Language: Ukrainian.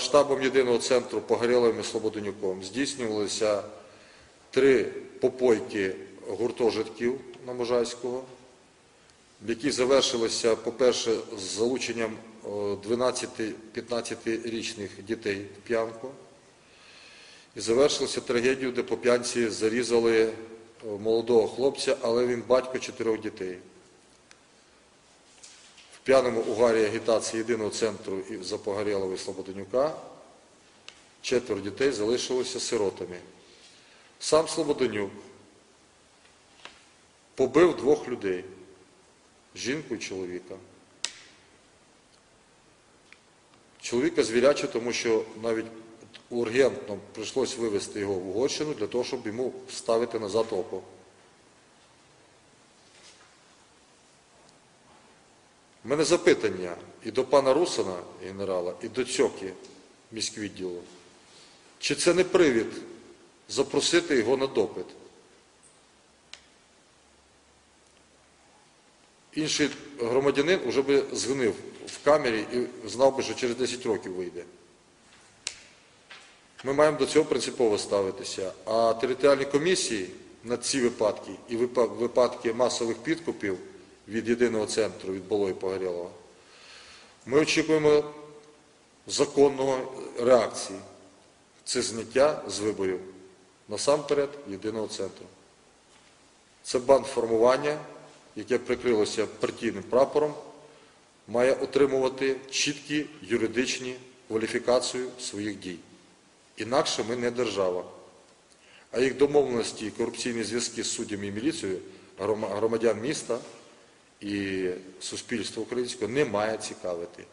Штабом єдиного центру Погорєловим і Слободенюком здійснювалися три попойки гуртожитків на Можайського, які завершилися, по-перше, з залученням 12-15-річних дітей в п'янку. І завершилося трагедією, де по п'янці зарізали молодого хлопця, але він батько чотирьох дітей. В п'яному угарі агітації єдиного центру Запогорєлова і Слободенюка четверо дітей залишилися сиротами. Сам Слободенюк побив двох людей, жінку і чоловіка. Чоловіка звіряче, тому що навіть ургентно прийшлось вивезти його в Угорщину для того, щоб йому вставити назад око. У мене запитання і до пана Русана, генерала, і до Цьоки, міськвідділу. Чи це не привід запросити його на допит? Інший громадянин вже би згнив в камері і знав би, що через 10 років вийде. Ми маємо до цього принципово ставитися. А територіальні комісії на ці випадки і випадки масових підкупів від єдиного центру, від Болої Погорєлова, ми очікуємо законного реакції. Це зняття з виборів насамперед єдиного центру. Це бандформування, яке прикрилося партійним прапором, має отримувати чіткі юридичні кваліфікацію своїх дій. Інакше ми не держава. А їх домовленості і корупційні зв'язки з суддями і міліцією громадян міста і суспільство українського не має цікавити.